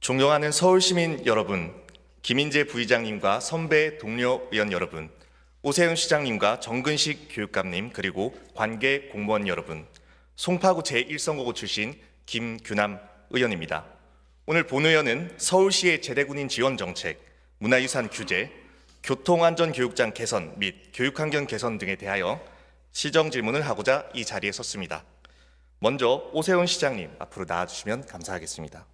존경하는 서울시민 여러분, 김인재 부의장님과 선배 동료 의원 여러분, 오세훈 시장님과 정근식 교육감님 그리고 관계 공무원 여러분, 송파구 제1선거구 출신 김규남 의원입니다. 오늘 본 의원은 서울시의 제대군인 지원 정책, 문화유산 규제, 교통안전교육장 개선 및 교육환경 개선 등에 대하여 시정 질문을 하고자 이 자리에 섰습니다. 먼저 오세훈 시장님 앞으로 나와주시면 감사하겠습니다.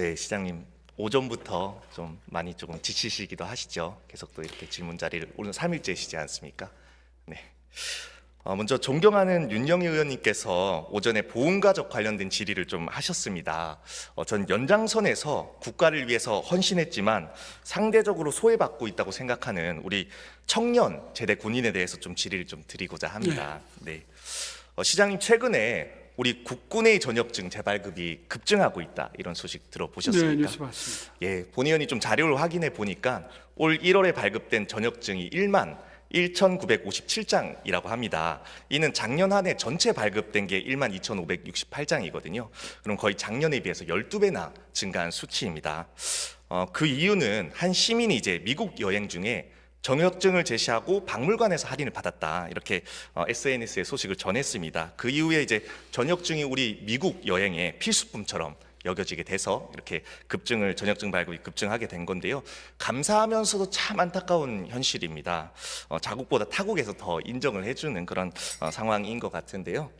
네, 시장님 오전부터 좀 많이 조금 지치시기도 하시죠. 계속 또 이렇게 질문 자리를 오늘 3일째시지 않습니까? 네. 어, 먼저 존경하는 윤영희 의원님께서 오전에 보훈가족 관련된 질의를 좀 하셨습니다. 어, 전 연장선에서 국가를 위해서 헌신했지만 상대적으로 소외받고 있다고 생각하는 우리 청년 제대 군인에 대해서 좀 질의를 좀 드리고자 합니다. 네. 어, 시장님 최근에 우리 국군의 전역증 재발급이 급증하고 있다 이런 소식 네, 들어보셨습니까? 뉴스 봤습니다. 예, 본 의원이 좀 자료를 확인해 보니까 올 1월에 발급된 전역증이 1만 1,957장이라고 합니다. 이는 작년 한 해 전체 발급된 게 1만 2,568장이거든요. 그럼 거의 작년에 비해서 12배나 증가한 수치입니다. 어, 그 이유는 한 시민이 이제 미국 여행 중에 전역증을 제시하고 박물관에서 할인을 받았다 이렇게 어, SNS에 소식을 전했습니다. 그 이후에 이제 전역증이 우리 미국 여행의 필수품처럼 여겨지게 돼서 이렇게 급증을 전역증 발급이 급증하게 된 건데요. 감사하면서도 참 안타까운 현실입니다. 어, 자국보다 타국에서 더 인정을 해주는 그런 어, 상황인 것 같은데요.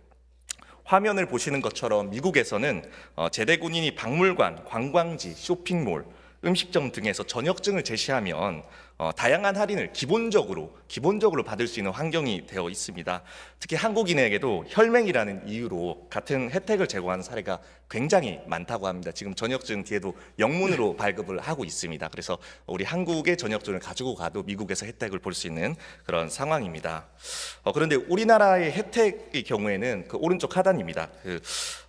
화면을 보시는 것처럼 미국에서는 어, 제대 군인이 박물관, 관광지, 쇼핑몰, 음식점 등에서 전역증을 제시하면 어, 다양한 할인을 기본적으로 기본적으로 받을 수 있는 환경이 되어 있습니다. 특히 한국인에게도 혈맹이라는 이유로 같은 혜택을 제공하는 사례가 굉장히 많다고 합니다. 지금 전역증 뒤에도 영문으로 발급을 하고 있습니다. 그래서 우리 한국의 전역증을 가지고 가도 미국에서 혜택을 볼 수 있는 그런 상황입니다. 어, 그런데 우리나라의 혜택의 경우에는 그 오른쪽 하단입니다. 그,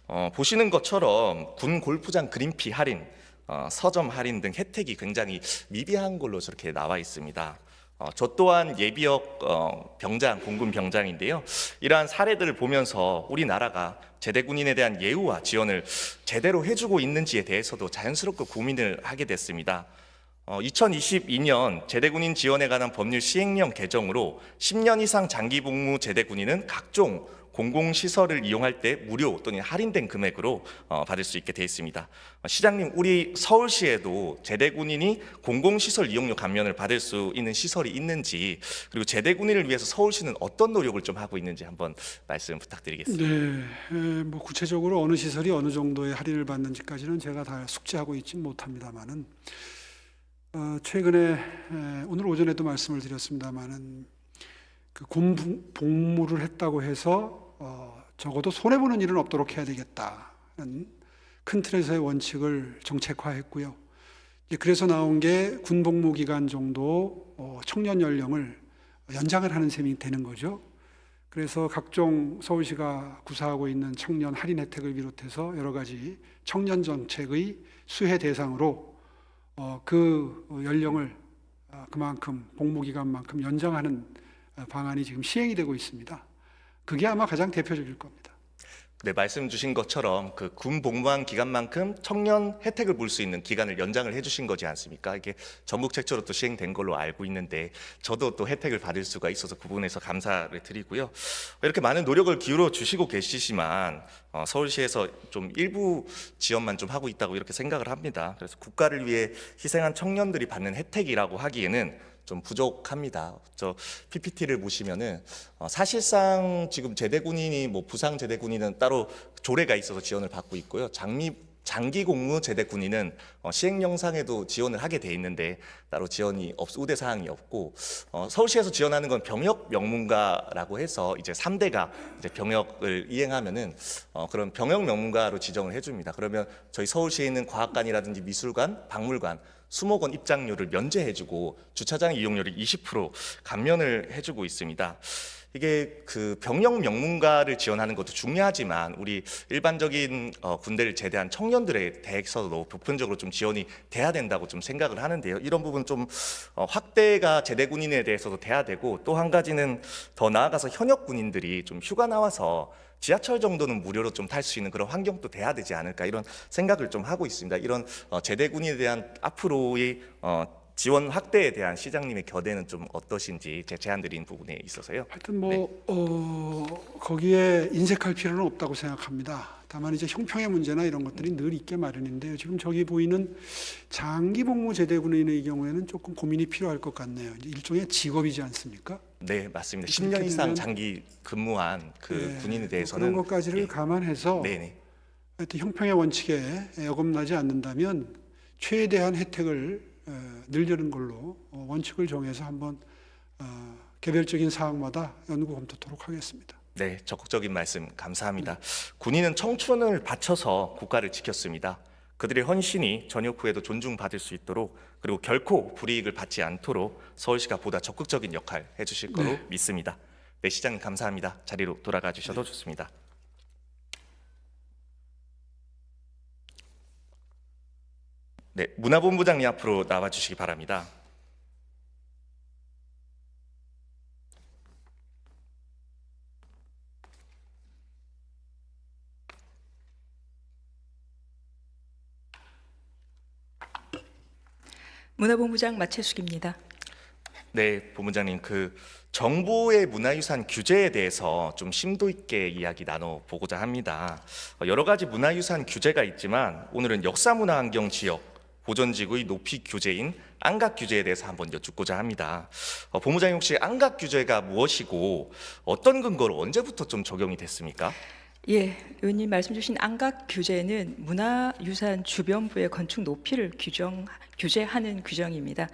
어, 보시는 것처럼 군 골프장 그린피 할인 어, 서점 할인 등 혜택이 굉장히 미비한 걸로 저렇게 나와 있습니다. 어, 저 또한 예비역 어, 병장, 공군 병장인데요. 이러한 사례들을 보면서 우리나라가 제대 군인에 대한 예우와 지원을 제대로 해주고 있는지에 대해서도 자연스럽게 고민을 하게 됐습니다. 어, 2022년 제대군인 지원에 관한 법률 시행령 개정으로 10년 이상 장기 복무 제대군인은 각종 공공시설을 이용할 때 무료 또는 할인된 금액으로 어, 받을 수 있게 되어 있습니다. 어, 시장님, 우리 서울시에도 제대군인이 공공시설 이용료 감면을 받을 수 있는 시설이 있는지 그리고 제대군인을 위해서 서울시는 어떤 노력을 좀 하고 있는지 한번 말씀 부탁드리겠습니다. 네, 에, 뭐 구체적으로 어느 시설이 어느 정도의 할인을 받는지까지는 제가 다 숙지하고 있지 못합니다만은 어, 최근에 에, 오늘 오전에도 말씀을 드렸습니다만은 그 공복무를 했다고 해서 어, 적어도 손해 보는 일은 없도록 해야 되겠다는 큰 틀에서의 원칙을 정책화했고요. 그래서 나온 게 군복무 기간 정도 어, 청년 연령을 연장을 하는 셈이 되는 거죠. 그래서 각종 서울시가 구사하고 있는 청년 할인 혜택을 비롯해서 여러 가지 청년 정책의 수혜 대상으로 어, 그 연령을 어, 그만큼 복무 기간만큼 연장하는 어, 방안이 지금 시행이 되고 있습니다. 그게 아마 가장 대표적일 겁니다. 네, 말씀 주신 것처럼 그 군 복무한 기간만큼 청년 혜택을 볼 수 있는 기간을 연장을 해주신 거지 않습니까? 이게 전국 최초로 또 시행된 걸로 알고 있는데 저도 또 혜택을 받을 수가 있어서 그 부분에서 감사를 드리고요. 이렇게 많은 노력을 기울여 주시고 계시지만 어, 서울시에서 좀 일부 지원만 좀 하고 있다고 이렇게 생각을 합니다. 그래서 국가를 위해 희생한 청년들이 받는 혜택이라고 하기에는 좀 부족합니다. 저 PPT를 보시면은 어, 사실상 지금 제대 군인이 뭐 부상 제대 군인은 따로 조례가 있어서 지원을 받고 있고요. 장미 장기 공무 제대 군인은 어, 시행령상에도 지원을 하게 돼 있는데 따로 지원이 없 우대 사항이 없고 어, 서울시에서 지원하는 건 병역 명문가라고 해서 이제 3대가 이제 병역을 이행하면은 어, 그런 병역 명문가로 지정을 해줍니다. 그러면 저희 서울시에 있는 과학관이라든지 미술관, 박물관 수목원 입장료를 면제해주고 주차장 이용료를 20% 감면을 해주고 있습니다. 이게 그 병역 명문가를 지원하는 것도 중요하지만 우리 일반적인 어, 군대를 제대한 청년들에 대해서도 보편적으로 좀 지원이 돼야 된다고 좀 생각을 하는데요. 이런 부분 좀 어, 확대가 제대 군인에 대해서도 돼야 되고 또 한 가지는 더 나아가서 현역 군인들이 좀 휴가 나와서 지하철 정도는 무료로 좀 탈 수 있는 그런 환경도 돼야 되지 않을까 이런 생각을 좀 하고 있습니다. 이런 어, 제대 군인에 대한 앞으로의 어, 지원 확대에 대한 시장님의 견해는 좀 어떠신지 제 제안 드린 부분에 있어서요. 하여튼 뭐 어, 거기에 인색할 필요는 없다고 생각합니다. 다만 이제 형평의 문제나 이런 것들이 늘 있게 마련인데요. 지금 저기 보이는 장기 복무 제대 군인의 경우에는 조금 고민이 필요할 것 같네요. 일종의 직업이지 않습니까? 네, 맞습니다. 그렇게 10년 이상 장기 근무한 그 네, 군인에 그런 대해서는 것까지를 예. 감안해서 네, 네. 하여튼 형평의 원칙에 어긋나지 않는다면 최대한 혜택을 어, 늘리는 걸로 어, 원칙을 정해서 한번 어, 개별적인 사항마다 연구 검토토록 하겠습니다. 네, 적극적인 말씀 감사합니다. 군인은 청춘을 바쳐서 국가를 지켰습니다. 그들의 헌신이 전역 후에도 존중받을 수 있도록 그리고 결코 불이익을 받지 않도록 서울시가 보다 적극적인 역할 해주실 거로 믿습니다. 네, 시장님 감사합니다. 자리로 돌아가 주셔도 좋습니다. 네, 문화본부장님 앞으로 나와 주시기 바랍니다. 문화본부장 마채숙입니다. 네, 본부장님 그 정부의 문화유산 규제에 대해서 좀 심도 있게 이야기 나눠 보고자 합니다. 어, 여러 가지 문화유산 규제가 있지만 오늘은 역사문화환경 지역 보존지구의 높이 규제인 안각 규제에 대해서 한번 여쭙고자 합니다. 어, 본부장님 혹시 안각 규제가 무엇이고 어떤 근거로 언제부터 좀 적용이 됐습니까? 예, 의원님 말씀 주신 안각 규제는 문화유산 주변부의 건축 높이를 규정 규제하는 규정입니다.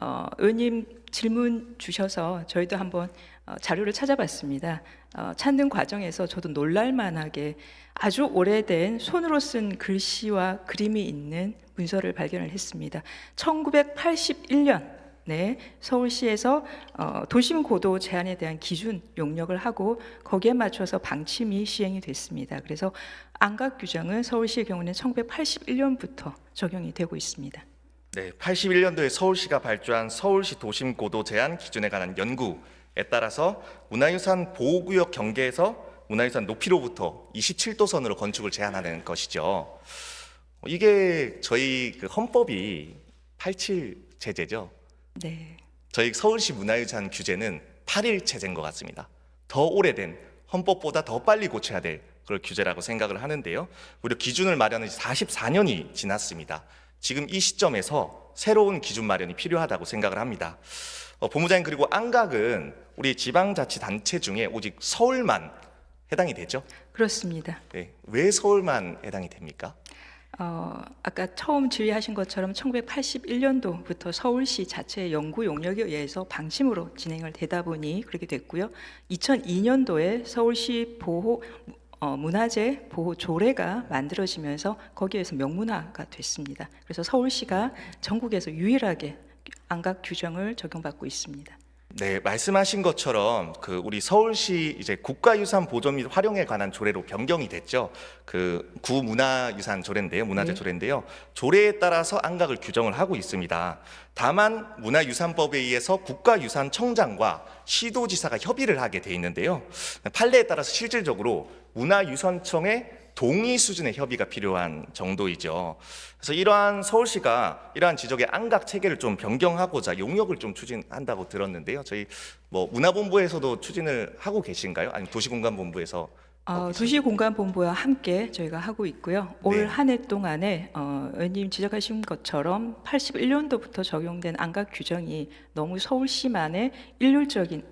어, 의원님 질문 주셔서 저희도 한번 어, 자료를 찾아봤습니다. 어, 찾는 과정에서 저도 놀랄만하게 아주 오래된 손으로 쓴 글씨와 그림이 있는 문서를 발견을 했습니다. 1981년 네, 서울시에서 어, 도심 고도 제한에 대한 기준 용역을 하고 거기에 맞춰서 방침이 시행이 됐습니다. 그래서 안각 규정은 서울시의 경우는 1981년부터 적용이 되고 있습니다. 네, 81년도에 서울시가 발주한 서울시 도심 고도 제한 기준에 관한 연구에 따라서 문화유산 보호구역 경계에서 문화유산 높이로부터 27도선으로 건축을 제한하는 것이죠. 이게 저희 그 헌법이 87 제재죠. 네, 저희 서울시 문화유산 규제는 8일 체제인 것 같습니다. 더 오래된 헌법보다 더 빨리 고쳐야 될 그런 규제라고 생각을 하는데요. 무려 기준을 마련한 지 44년이 지났습니다. 지금 이 시점에서 새로운 기준 마련이 필요하다고 생각을 합니다. 어, 본부장님 그리고 안각은 우리 지방자치단체 중에 오직 서울만 해당이 되죠. 그렇습니다. 네. 왜 서울만 해당이 됩니까? 어, 아까 처음 질의하신 것처럼 1981년도부터 서울시 자체의 연구 용역에 의해서 방침으로 진행을 되다 보니 그렇게 됐고요. 2002년도에 서울시 보호 어, 문화재 보호 조례가 만들어지면서 거기에서 명문화가 됐습니다. 그래서 서울시가 전국에서 유일하게 안각 규정을 적용받고 있습니다. 네, 말씀하신 것처럼 그 우리 서울시 이제 국가유산 보존 및 활용에 관한 조례로 변경이 됐죠. 그 구문화유산 조례인데요, 문화재 네. 조례인데요. 조례에 따라서 안각을 규정을 하고 있습니다. 다만 문화유산법에 의해서 국가유산청장과 시도지사가 협의를 하게 돼 있는데요. 판례에 따라서 실질적으로 문화유산청의 동의 수준의 협의가 필요한 정도이죠. 그래서 이러한 서울시가 이러한 지적의 안각 체계를 좀 변경하고자 용역을 좀 추진한다고 들었는데요. 저희 뭐 문화본부에서도 추진을 하고 계신가요? 아니면 도시공간본부에서 어, 도시공간본부와 함께 저희가 하고 있고요. 네. 올한 해 동안에 어, 의원님 지적하신 것처럼 81년도부터 적용된 안각 규정이 너무 서울시만의 일률적인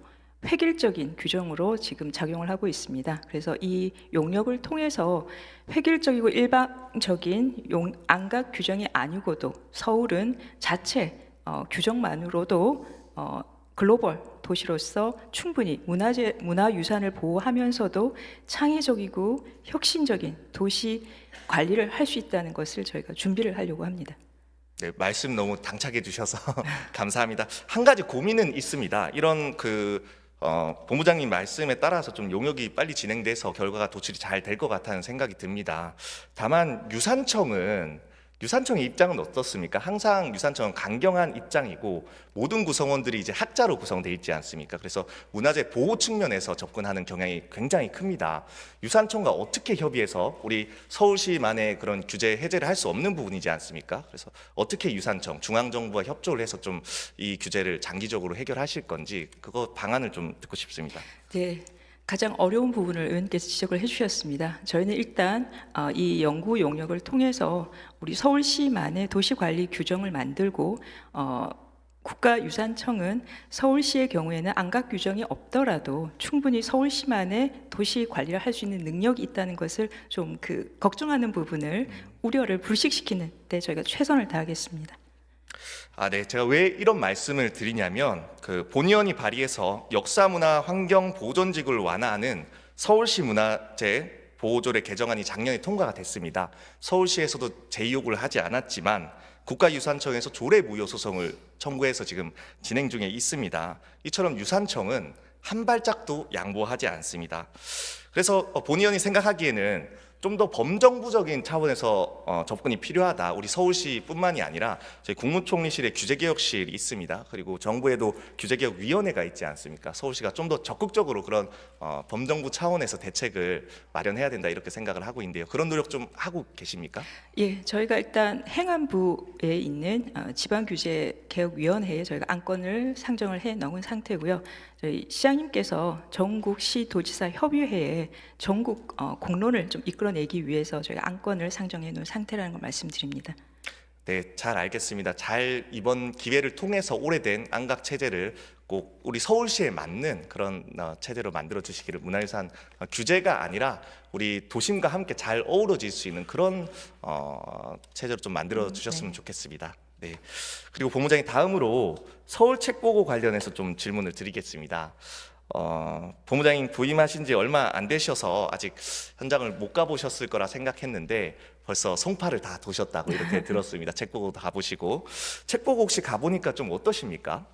획일적인 규정으로 지금 작용을 하고 있습니다. 그래서 이 용역을 통해서 획일적이고 일방적인 용, 안각 규정이 아니고도 서울은 자체 어, 규정만으로도 어, 글로벌 도시로서 충분히 문화재 문화유산을 보호하면서도 창의적이고 혁신적인 도시 관리를 할 수 있다는 것을 저희가 준비를 하려고 합니다. 네, 말씀 너무 당착해 주셔서 감사합니다. 한 가지 고민은 있습니다. 이런 그 어, 본부장님 말씀에 따라서 좀 용역이 빨리 진행돼서 결과가 도출이 잘 될 것 같다는 생각이 듭니다. 다만 유산청은 유산청의 입장은 어떻습니까? 항상 유산청은 강경한 입장이고 모든 구성원들이 이제 학자로 구성돼 있지 않습니까? 그래서 문화재 보호 측면에서 접근하는 경향이 굉장히 큽니다. 유산청과 어떻게 협의해서 우리 서울시만의 그런 규제 해제를 할 수 없는 부분이지 않습니까? 그래서 어떻게 유산청 중앙정부와 협조를 해서 좀 이 규제를 장기적으로 해결하실 건지 그거 방안을 좀 듣고 싶습니다. 네. 가장 어려운 부분을 의원께서 지적을 해주셨습니다. 저희는 일단 어, 이 연구 용역을 통해서 우리 서울시만의 도시관리 규정을 만들고 어, 국가유산청은 서울시의 경우에는 안각 규정이 없더라도 충분히 서울시만의 도시 관리를 할 수 있는 능력이 있다는 것을 좀 그 걱정하는 부분을 우려를 불식시키는 데 저희가 최선을 다하겠습니다. 아, 네. 제가 왜 이런 말씀을 드리냐면 그 본의원이 발의해서 역사문화 환경 보존직을 완화하는 서울시 문화재 보호조례 개정안이 작년에 통과가 됐습니다. 서울시에서도 제의요구를 하지 않았지만 국가유산청에서 조례 무효 소송을 청구해서 지금 진행 중에 있습니다. 이처럼 유산청은 한 발짝도 양보하지 않습니다. 그래서 어, 본의원이 생각하기에는 좀 더 범정부적인 차원에서 어, 접근이 필요하다. 우리 서울시뿐만이 아니라 저희 국무총리실에 규제개혁실이 있습니다. 그리고 정부에도 규제개혁위원회가 있지 않습니까? 서울시가 좀 더 적극적으로 그런 어, 범정부 차원에서 대책을 마련해야 된다 이렇게 생각을 하고 있는데요. 그런 노력 좀 하고 계십니까? 예, 저희가 일단 행안부에 있는 어, 지방규제개혁위원회에 저희가 안건을 상정을 해 놓은 상태고요. 저희 시장님께서 전국 시도지사 협의회에 전국 어, 공론을 좀 이끌어내기 위해서 저희가 안건을 상정해 놓은 상태라는 걸 말씀드립니다. 네, 잘 알겠습니다. 잘 이번 기회를 통해서 오래된 안각 체제를 꼭 우리 서울시에 맞는 그런 어, 체제로 만들어 주시기를 문화유산 어, 규제가 아니라 우리 도심과 함께 잘 어우러질 수 있는 그런 어, 체제로 좀 만들어 주셨으면 좋겠습니다. 네. 그리고 본부장님 다음으로 서울 책 보고 관련해서 좀 질문을 드리겠습니다. 어, 본부장님 부임하신 지 얼마 안 되셔서 아직 현장을 못 가보셨을 거라 생각했는데 벌써 송파를 다 도셨다고 이렇게 들었습니다. 책 보고 다 가보시고 책 보고 혹시 가보니까 좀 어떠십니까?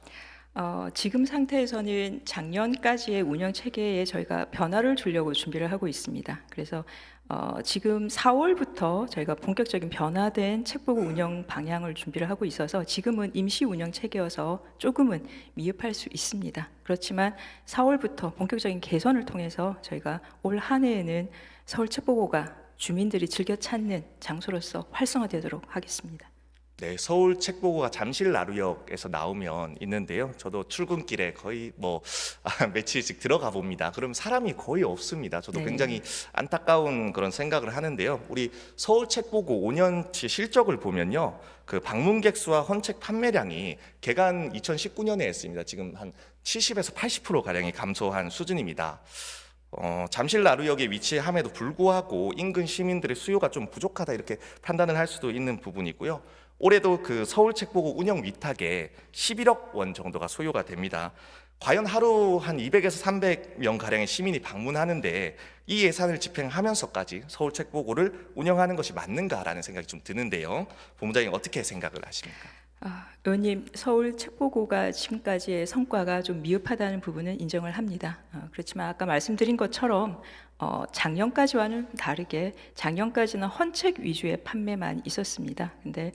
어, 지금 상태에서는 작년까지의 운영 체계에 저희가 변화를 주려고 준비를 하고 있습니다. 그래서 어, 지금 4월부터 저희가 본격적인 변화된 책보고 운영 방향을 준비를 하고 있어서 지금은 임시 운영 체계여서 조금은 미흡할 수 있습니다. 그렇지만 4월부터 본격적인 개선을 통해서 저희가 올 한 해에는 서울 책보고가 주민들이 즐겨 찾는 장소로서 활성화되도록 하겠습니다. 네, 서울 책보고가 잠실 나루역에서 나오면 있는데요. 저도 출근길에 거의 뭐 아, 며칠씩 들어가 봅니다. 그럼 사람이 거의 없습니다. 저도 네. 굉장히 안타까운 그런 생각을 하는데요. 우리 서울 책보고 5년치 실적을 보면요. 그 방문객 수와 헌책 판매량이 개간 2019년에 했습니다. 지금 한 70에서 80% 가량이 감소한 수준입니다. 어, 잠실 나루역에 위치함에도 불구하고 인근 시민들의 수요가 좀 부족하다 이렇게 판단을 할 수도 있는 부분이고요. 올해도 그 서울 책보고 운영 위탁에 11억 원 정도가 소요가 됩니다. 과연 하루 한 200에서 300명 가량의 시민이 방문하는데 이 예산을 집행하면서까지 서울 책보고를 운영하는 것이 맞는가라는 생각이 좀 드는데요. 본부장님 어떻게 생각을 하십니까? 아, 의원님 서울 책보고가 지금까지의 성과가 좀 미흡하다는 부분은 인정을 합니다. 어, 그렇지만 아까 말씀드린 것처럼 어, 작년까지와는 다르게 작년까지는 헌책 위주의 판매만 있었습니다. 근데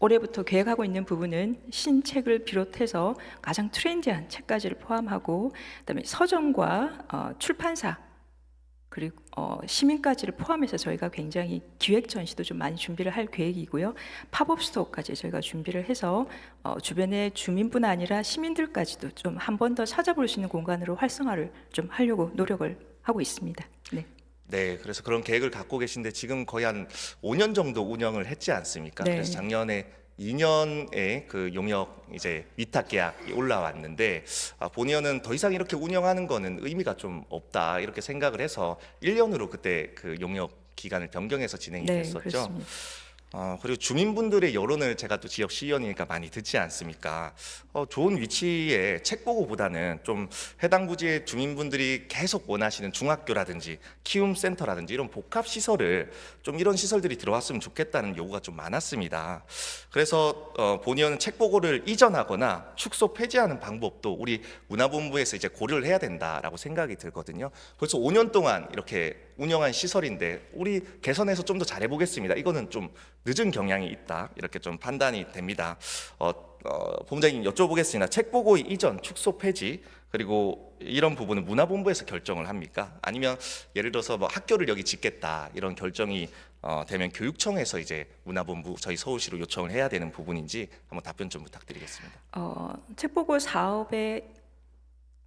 올해부터 계획하고 있는 부분은 신책을 비롯해서 가장 트렌디한 책까지를 포함하고 그다음에 서점과 어, 출판사 그리고 어, 시민까지를 포함해서 저희가 굉장히 기획 전시도 좀 많이 준비를 할 계획이고요. 팝업 스토어까지 저희가 준비를 해서 어, 주변의 주민뿐 아니라 시민들까지도 좀 한 번 더 찾아볼 수 있는 공간으로 활성화를 좀 하려고 노력을 하고 있습니다. 네. 네, 그래서 그런 계획을 갖고 계신데 지금 거의 한 5년 정도 운영을 했지 않습니까? 네. 그래서 작년에 2년의 그 용역 이제 위탁 계약이 올라왔는데 아, 본의원은 더 이상 이렇게 운영하는 거는 의미가 좀 없다 이렇게 생각을 해서 1년으로 그때 그 용역 기간을 변경해서 진행이 네, 됐었죠. 그렇습니다. 어, 그리고 주민분들의 여론을 제가 또 지역 시의원이니까 많이 듣지 않습니까? 어, 좋은 위치에 책 보고보다는 좀 해당 부지의 주민분들이 계속 원하시는 중학교라든지 키움센터라든지 이런 복합 시설을 좀 이런 시설들이 들어왔으면 좋겠다는 요구가 좀 많았습니다. 그래서 어, 본의원은 책 보고를 이전하거나 축소 폐지하는 방법도 우리 문화본부에서 이제 고려를 해야 된다라고 생각이 들거든요. 벌써 5년 동안 이렇게 운영한 시설인데 우리 개선해서 좀 더 잘해보겠습니다. 이거는 좀 늦은 경향이 있다 이렇게 좀 판단이 됩니다. 어, 어, 본부장님 여쭤보겠습니다. 책 보고 이전 축소 폐지 그리고 이런 부분은 문화본부에서 결정을 합니까? 아니면 예를 들어서 뭐 학교를 여기 짓겠다 이런 결정이 어, 되면 교육청에서 이제 문화본부 저희 서울시로 요청을 해야 되는 부분인지 한번 답변 좀 부탁드리겠습니다. 어, 책보고 사업의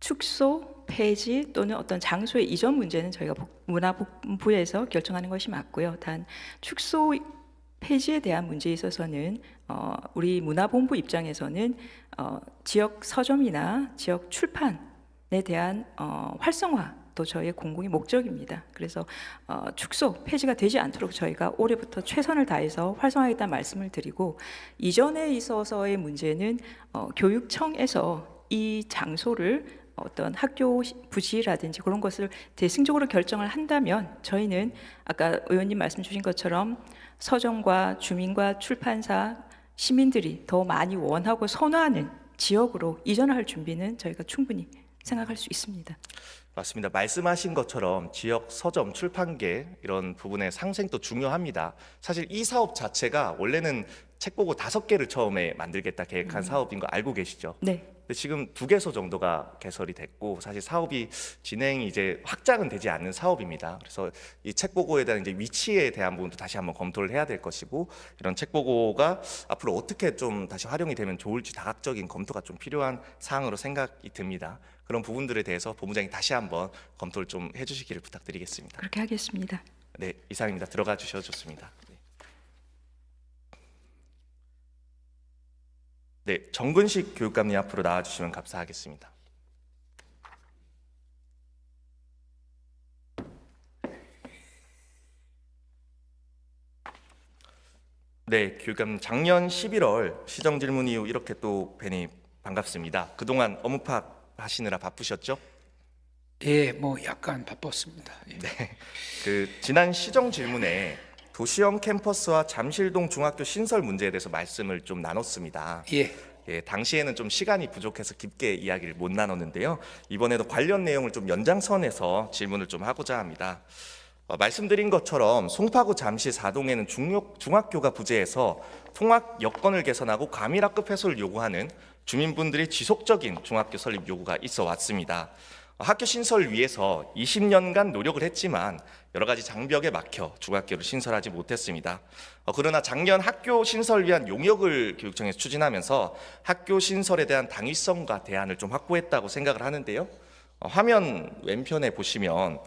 축소, 폐지 또는 어떤 장소의 이전 문제는 저희가 복- 문화부에서 결정하는 것이 맞고요. 단 축소 폐지에 대한 문제에 있어서는 어, 우리 문화본부 입장에서는 어, 지역 서점이나 지역 출판에 대한 어, 활성화도 저희의 공공의 목적입니다. 그래서 어, 축소 폐지가 되지 않도록 저희가 올해부터 최선을 다해서 활성화하겠다는 말씀을 드리고 이전에 있어서의 문제는 어, 교육청에서 이 장소를 어떤 학교 시- 부지라든지 그런 것을 대승적으로 결정을 한다면 저희는 아까 의원님 말씀 주신 것처럼 서점과 주민과 출판사 시민들이 더 많이 원하고 선호하는 지역으로 이전할 준비는 저희가 충분히 생각할 수 있습니다. 맞습니다. 말씀하신 것처럼 지역 서점 출판계 이런 부분의 상생도 중요합니다. 사실 이 사업 자체가 원래는 책 보고 다섯 개를 처음에 만들겠다 계획한 사업인 거 알고 계시죠? 네. 근데 지금 두 개소 정도가 개설이 됐고 사실 사업이 진행이 이제 확장은 되지 않는 사업입니다. 그래서 이 책 보고에 대한 이제 위치에 대한 부분도 다시 한번 검토를 해야 될 것이고 이런 책 보고가 앞으로 어떻게 좀 다시 활용이 되면 좋을지 다각적인 검토가 좀 필요한 사항으로 생각이 듭니다. 그런 부분들에 대해서 본부장이 다시 한번 검토를 좀 해주시기를 부탁드리겠습니다. 그렇게 하겠습니다. 네, 이상입니다. 들어가 주셔도 좋습니다. 네. 네, 정근식 교육감님 앞으로 나와주시면 감사하겠습니다. 네, 교육감님 작년 11월 시정 질문 이후 이렇게 또 뵈니 반갑습니다. 그동안 업무 파악 하시느라 바쁘셨죠? 예, 뭐 약간 바빴습니다. 예. 그 지난 시정 질문에 도시형 캠퍼스와 잠실동 중학교 신설 문제에 대해서 말씀을 좀 나눴습니다. 예, 예, 당시에는 좀 시간이 부족해서 깊게 이야기를 못 나눴는데요. 이번에도 관련 내용을 좀 연장선에서 질문을 좀 하고자 합니다. 어, 말씀드린 것처럼 송파구 잠시 사동에는 중요, 중학교가 부재해서 통학 여건을 개선하고 과밀학급 해소를 요구하는 주민분들의 지속적인 중학교 설립 요구가 있어 왔습니다. 어, 학교 신설 위해서 20년간 노력을 했지만 여러 가지 장벽에 막혀 중학교를 신설하지 못했습니다. 어, 그러나 작년 학교 신설 위한 용역을 교육청에서 추진하면서 학교 신설에 대한 당위성과 대안을 좀 확보했다고 생각을 하는데요. 어, 화면 왼편에 보시면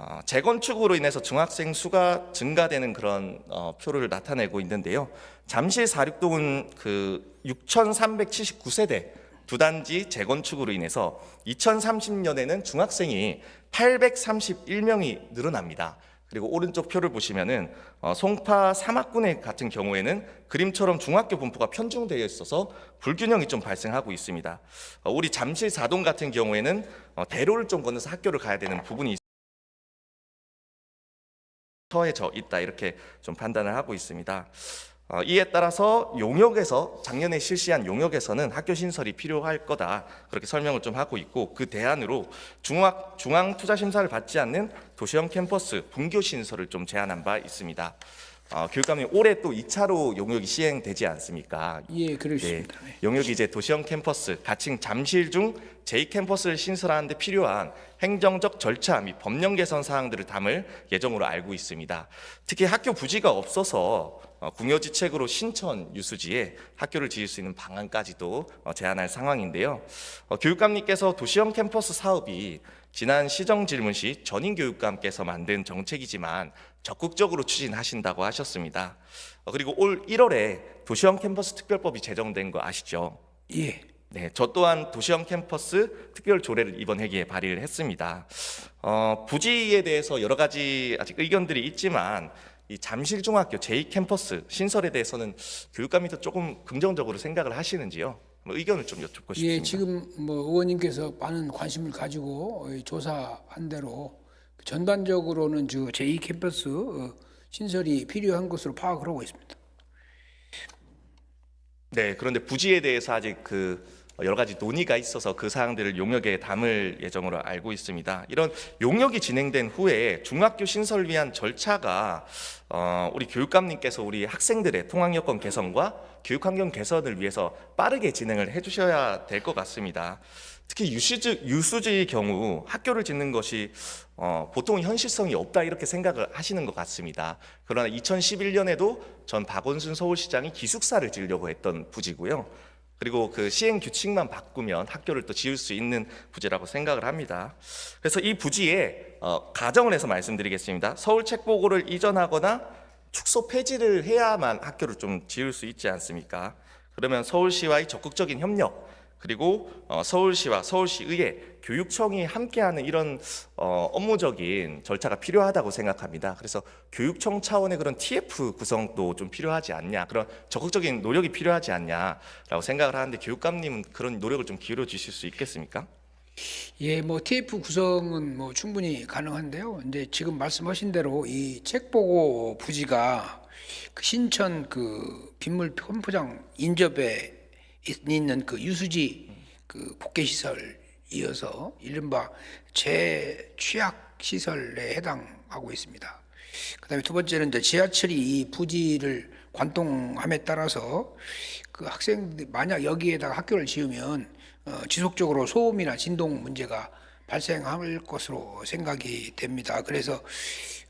어, 재건축으로 인해서 중학생 수가 증가되는 그런 어, 표를 나타내고 있는데요. 잠실 사륙동은 그 6,379세대 두 단지 재건축으로 인해서 2030년에는 중학생이 831명이 늘어납니다. 그리고 오른쪽 표를 보시면은 어, 송파 사막군의 같은 경우에는 그림처럼 중학교 분포가 편중되어 있어서 불균형이 좀 발생하고 있습니다. 어, 우리 잠실 사동 같은 경우에는 어, 대로를 좀 건너서 학교를 가야 되는 부분이 처해져 있다 이렇게 좀 판단을 하고 있습니다. 어, 이에 따라서 용역에서 작년에 실시한 용역에서는 학교 신설이 필요할 거다 그렇게 설명을 좀 하고 있고 그 대안으로 중학 중앙 투자 심사를 받지 않는 도시형 캠퍼스 분교 신설을 좀 제안한 바 있습니다. 어, 교육감님 올해 또 2차로 용역이 시행되지 않습니까? 예, 그렇습니다. 네, 용역이 이제 도시형 캠퍼스, 가칭 잠실 중 제2 캠퍼스를 신설하는 데 필요한 행정적 절차 및 법령 개선 사항들을 담을 예정으로 알고 있습니다. 특히 학교 부지가 없어서 어, 궁여지책으로 신천 유수지에 학교를 지을 수 있는 방안까지도 어, 제안할 상황인데요. 어, 교육감님께서 도시형 캠퍼스 사업이 지난 시정 질문 시 전인 교육감께서 만든 정책이지만 적극적으로 추진하신다고 하셨습니다. 어, 그리고 올 1월에 도시형 캠퍼스 특별법이 제정된 거 아시죠? 예, 네, 저 또한 도시형 캠퍼스 특별 조례를 이번 회기에 발의를 했습니다. 어, 부지에 대해서 여러 가지 아직 의견들이 있지만 이 잠실중학교 제2캠퍼스 신설에 대해서는 교육감이 조금 긍정적으로 생각을 하시는지요? 뭐 의견을 좀 여쭙고 싶습니다. 예, 지금 뭐 의원님께서 많은 관심을 가지고 어, 조사한 대로 전반적으로는 저 제2 캠퍼스 어, 신설이 필요한 것으로 파악을 하고 있습니다. 네, 그런데 부지에 대해서 아직 그 여러 가지 논의가 있어서 그 사항들을 용역에 담을 예정으로 알고 있습니다. 이런 용역이 진행된 후에 중학교 신설 위한 절차가 어, 우리 교육감님께서 우리 학생들의 통학 여건 개선과 교육 환경 개선을 위해서 빠르게 진행을 해주셔야 될 것 같습니다. 특히 유수지, 유수지의 경우 학교를 짓는 것이 어, 보통 현실성이 없다 이렇게 생각을 하시는 것 같습니다. 그러나 2011년에도 전 박원순 서울시장이 기숙사를 지으려고 했던 부지고요. 그리고 그 시행 규칙만 바꾸면 학교를 또 지을 수 있는 부지라고 생각을 합니다. 그래서 이 부지에 어, 가정을 해서 말씀드리겠습니다. 서울 책보고를 이전하거나 축소 폐지를 해야만 학교를 좀 지을 수 있지 않습니까? 그러면 서울시와의 적극적인 협력 그리고 어, 서울시와 서울시의회 교육청이 함께하는 이런 어, 업무적인 절차가 필요하다고 생각합니다. 그래서 교육청 차원의 그런 TF 구성도 좀 필요하지 않냐, 그런 적극적인 노력이 필요하지 않냐라고 생각을 하는데 교육감님은 그런 노력을 좀 기울여 주실 수 있겠습니까? 예, 뭐 TF 구성은 뭐 충분히 가능한데요. 이제 지금 말씀하신 대로 이 책보고 부지가 그 신천 그 빗물 펌프장 인접에 있는 그 유수지 그 복개 시설 이어서 이른바 재취약 시설에 해당하고 있습니다. 그다음에 두 번째는 이제 지하철이 이 부지를 관통함에 따라서 그 학생들 만약 여기에다가 학교를 지으면 어, 지속적으로 소음이나 진동 문제가 발생할 것으로 생각이 됩니다. 그래서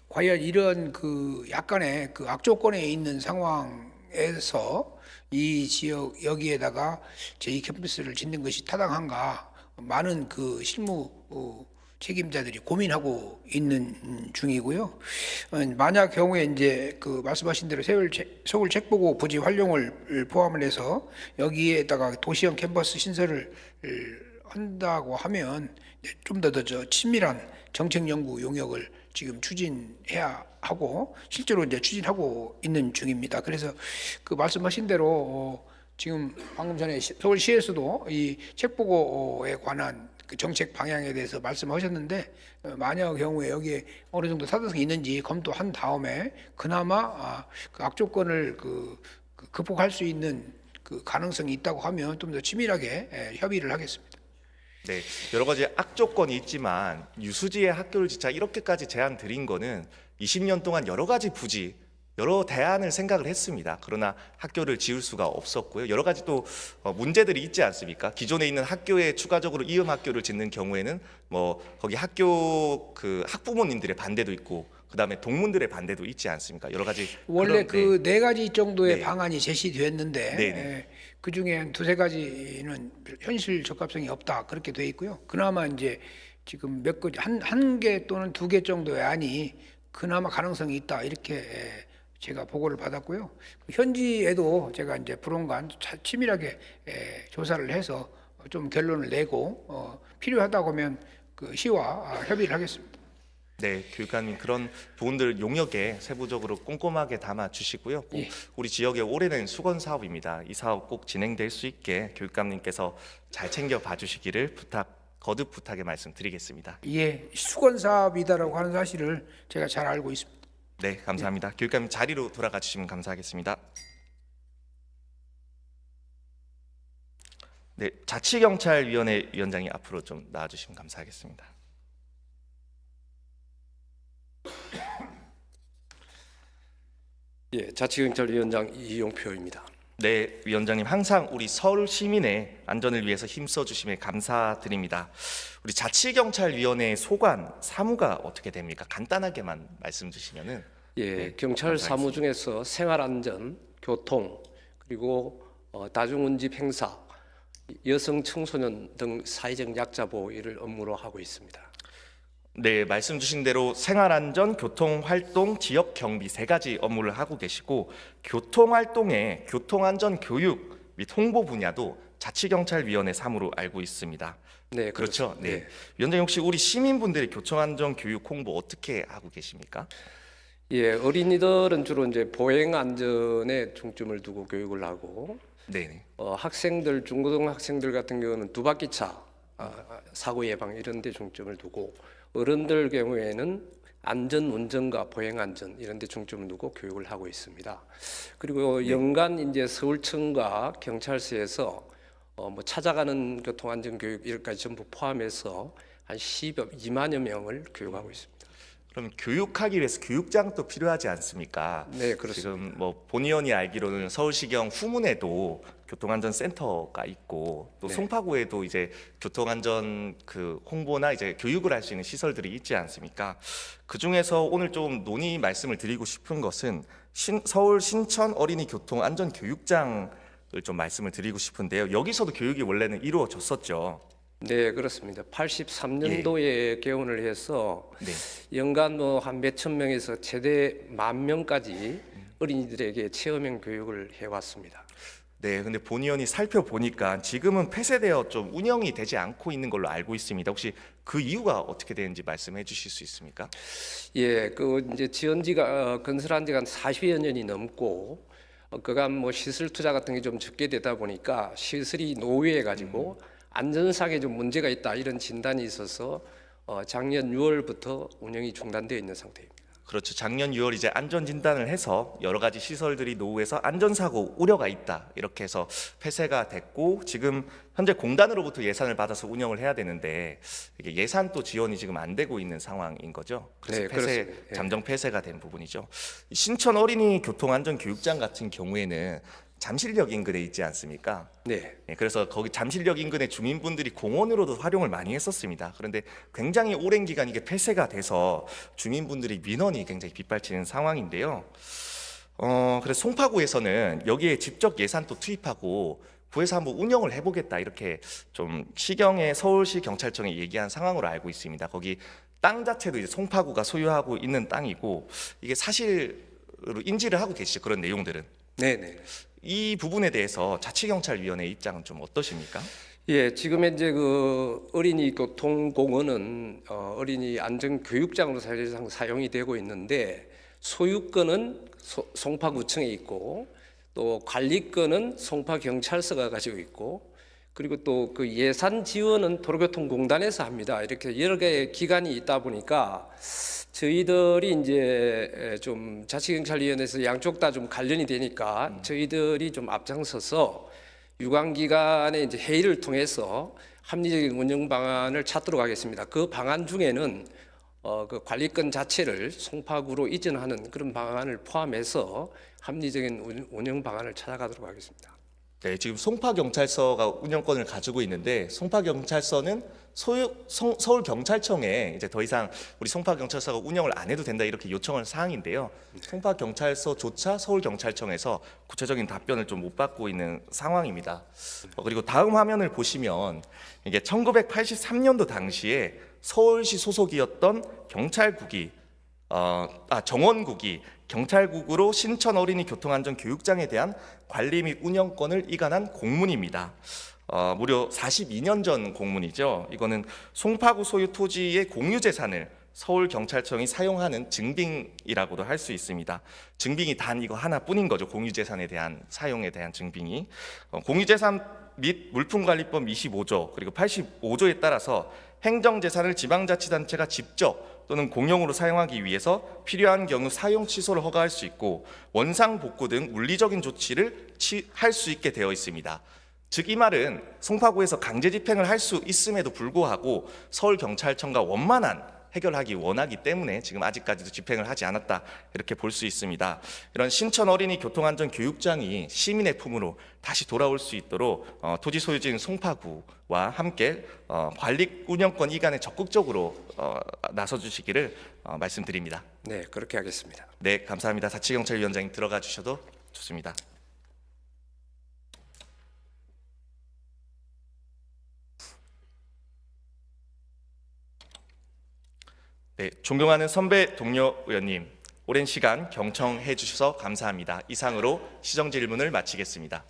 과연 이런 그 약간의 그 악조건에 있는 상황에서 이 지역 여기에다가 제2 캠퍼스를 짓는 것이 타당한가 많은 그 실무 어, 책임자들이 고민하고 있는 중이고요. 어, 만약 경우에 이제 그 말씀하신 대로 서울 책- 서울 책보고 부지 활용을 포함을 해서 여기에다가 도시형 캠퍼스 신설을 한다고 하면 좀 더 더 친밀한 정책 연구 용역을 지금 추진해야 하고 실제로 이제 추진하고 있는 중입니다. 그래서 그 말씀하신 대로 어, 지금 방금 전에 시- 서울시에서도 이 책보고에 관한 그 정책 방향에 대해서 말씀하셨는데 어, 만약 경우에 여기에 어느 정도 사도성이 있는지 검토한 다음에 그나마 아, 그 악조건을 그, 그 극복할 수 있는 그 가능성이 있다고 하면 좀 더 치밀하게 예, 협의를 하겠습니다. 네, 여러 가지 악조건이 있지만 유수지의 학교를 짓자 이렇게까지 제안 드린 거는 20년 동안 여러 가지 부지 여러 대안을 생각을 했습니다. 그러나 학교를 지을 수가 없었고요. 여러 가지 또 어, 문제들이 있지 않습니까? 기존에 있는 학교에 추가적으로 이음 학교를 짓는 경우에는 뭐 거기 학교 그 학부모님들의 반대도 있고 그다음에 동문들의 반대도 있지 않습니까? 여러 가지 원래 그런- 그네 가지 정도의 네. 방안이 제시됐는데 네, 네. 그 중에 한 두세 가지는 현실 적합성이 없다 그렇게 돼 있고요. 그나마 이제 지금 몇 가지 한한 개 또는 두 개 정도의 안이 그나마 가능성이 있다 이렇게 예, 제가 보고를 받았고요. 현지에도 제가 이제 불원간 차- 치밀하게 예, 조사를 해서 좀 결론을 내고 어, 필요하다고 하면 그 시와 아, 협의를 하겠습니다. 네, 교육관님 그런 부분들 용역에 세부적으로 꼼꼼하게 담아 주시고요. 꼭 예. 우리 지역의 오래된 수건 사업입니다. 이 사업 꼭 진행될 수 있게 교육감님께서 잘 챙겨 봐 주시기를 부탁 거듭 부탁의 말씀 드리겠습니다. 예, 수건 사업이다라고 하는 사실을 제가 잘 알고 있습니다. 네, 감사합니다. 교육감님 자리로 돌아가 주시면 감사하겠습니다. 네, 자치경찰위원회 위원장이 앞으로 좀 나와주시면 감사하겠습니다. 예, 자치경찰위원장 이용표입니다. 네, 위원장님 항상 우리 서울 시민의 안전을 위해서 힘써 주심에 감사드립니다. 우리 자치경찰위원회 소관 사무가 어떻게 됩니까? 간단하게만 말씀 주시면은 예, 네, 경찰 사무 중에서 생활안전, 교통 그리고 어, 다중운집 행사, 여성 청소년 등 사회적 약자 보호 일을 업무로 하고 있습니다. 네, 말씀 주신 대로 생활안전, 교통활동, 지역경비 세 가지 업무를 하고 계시고 교통활동의 교통안전 교육 및 홍보 분야도 자치경찰위원회 사무로 알고 있습니다. 네, 그렇죠. 그렇습니다. 네. 위원장님 혹시 우리 시민분들의 교통안전 교육 홍보 어떻게 하고 계십니까? 예, 어린이들은 주로 이제 보행 안전에 중점을 두고 교육을 하고 네. 어, 학생들 중고등 학생들 같은 경우는 두 바퀴 차 아, 사고 예방 이런 데 중점을 두고 어른들 경우에는 안전 운전과 보행 안전 이런 데 중점을 두고 교육을 하고 있습니다. 그리고 연간 이제 서울청과 경찰서에서 어, 뭐 찾아가는 교통 안전 교육 이렇게까지 전부 포함해서 한 10여 2만여 명을 교육하고 있습니다. 그럼 교육하기 위해서 교육장도 필요하지 않습니까? 네, 그렇습니다. 지금 뭐 본의원이 알기로는 서울시경 후문에도 교통안전센터가 있고 또 네. 송파구에도 이제 교통안전 그 홍보나 이제 교육을 할 수 있는 시설들이 있지 않습니까? 그 중에서 오늘 좀 논의 말씀을 드리고 싶은 것은 신, 서울 신천 어린이 교통 안전 교육장을 좀 말씀을 드리고 싶은데요. 여기서도 교육이 원래는 이루어졌었죠. 네, 그렇습니다. 83년도에 개원을 해서 네. 연간 뭐 한 몇천 명에서 최대 만 명까지 어린이들에게 체험형 교육을 해왔습니다. 네, 근데 본의원이 살펴보니까 지금은 폐쇄되어 좀 운영이 되지 않고 있는 걸로 알고 있습니다. 혹시 그 이유가 어떻게 되는지 말씀해 주실 수 있습니까? 예, 그 이제 지연지가 어, 건설한 지가 한 40여 년이 넘고 어, 그간 뭐 시설 투자 같은 게 좀 적게 되다 보니까 시설이 노후해 가지고 안전상에 좀 문제가 있다 이런 진단이 있어서 어, 작년 6월부터 운영이 중단되어 있는 상태입니다. 그렇죠. 작년 6월 이제 안전 진단을 해서 여러 가지 시설들이 노후해서 안전 사고 우려가 있다. 이렇게 해서 폐쇄가 됐고 지금 현재 공단으로부터 예산을 받아서 운영을 해야 되는데 이게 예산 또 지원이 지금 안 되고 있는 상황인 거죠. 그래서 네, 폐쇄 그렇습니다. 예. 잠정 폐쇄가 된 부분이죠. 이 신천 어린이 교통 안전 교육장 같은 경우에는 잠실역 인근에 있지 않습니까? 네. 예, 그래서 거기 잠실역 인근의 주민분들이 공원으로도 활용을 많이 했었습니다. 그런데 굉장히 오랜 기간 이게 폐쇄가 돼서 주민분들이 민원이 굉장히 빗발치는 상황인데요. 어, 그래서 송파구에서는 여기에 직접 예산도 투입하고 구에서 한번 운영을 해보겠다 이렇게 좀 시경에 서울시 경찰청에 얘기한 상황으로 알고 있습니다. 거기 땅 자체도 이제 송파구가 소유하고 있는 땅이고 이게 사실로 인지를 하고 계시죠 그런 내용들은. 네, 네. 이 부분에 대해서 자치경찰위원회 입장은 좀 어떠십니까? 예, 지금 현재 그 어린이 교통공원은 어, 어린이 안전 교육장으로 사실상 사용이 되고 있는데 소유권은 소- 송파구청에 있고 또 관리권은 송파경찰서가 가지고 있고 그리고 또 그 예산 지원은 도로교통공단에서 합니다. 이렇게 여러 개의 기관이 있다 보니까 저희들이 이제 좀 자치경찰위원회에서 양쪽 다 좀 관련이 되니까 저희들이 좀 앞장서서 유관기관의 이제 회의를 통해서 합리적인 운영 방안을 찾도록 하겠습니다. 그 방안 중에는 어, 그 관리권 자체를 송파구로 이전하는 그런 방안을 포함해서 합리적인 운- 운영 방안을 찾아가도록 하겠습니다. 네, 지금 송파 경찰서가 운영권을 가지고 있는데 송파 경찰서는 소유, 성- 서울 경찰청에 이제 더 이상 우리 송파 경찰서가 운영을 안 해도 된다 이렇게 요청한 사항인데요. 송파 경찰서조차 서울 경찰청에서 구체적인 답변을 좀 못 받고 있는 상황입니다. 어, 그리고 다음 화면을 보시면 이게 1983년도 당시에 서울시 소속이었던 경찰국이 어, 아, 정원국이 경찰국으로 신천 어린이 교통안전 교육장에 대한 관리 및 운영권을 이관한 공문입니다. 어, 무려 42년 전 공문이죠. 이거는 송파구 소유 토지의 공유 재산을 서울 경찰청이 사용하는 증빙이라고도 할 수 있습니다. 증빙이 단 이거 하나뿐인 거죠. 공유 재산에 대한 사용에 대한 증빙이 어, 공유 재산 및 물품관리법 25조 그리고 85조에 따라서 행정재산을 지방자치단체가 직접 또는 공용으로 사용하기 위해서 필요한 경우 사용 취소를 허가할 수 있고 원상 복구 등 물리적인 조치를 할 수 있게 되어 있습니다. 즉 이 말은 송파구에서 강제 집행을 할 수 있음에도 불구하고 서울 경찰청과 원만한 해결하기 원하기 때문에 지금 아직까지도 집행을 하지 않았다 이렇게 볼 수 있습니다. 이런 신천 어린이 교통안전 교육장이 시민의 품으로 다시 돌아올 수 있도록 어, 토지 소유지인 송파구와 함께 어, 관리 운영권 이관에 적극적으로 어, 나서 주시기를 어, 말씀드립니다. 네, 그렇게 하겠습니다. 네, 감사합니다. 자치경찰위원장님 들어가 주셔도 좋습니다. 네, 존경하는 선배 동료 의원님, 오랜 시간 경청해 주셔서 감사합니다. 이상으로 시정 질문을 마치겠습니다.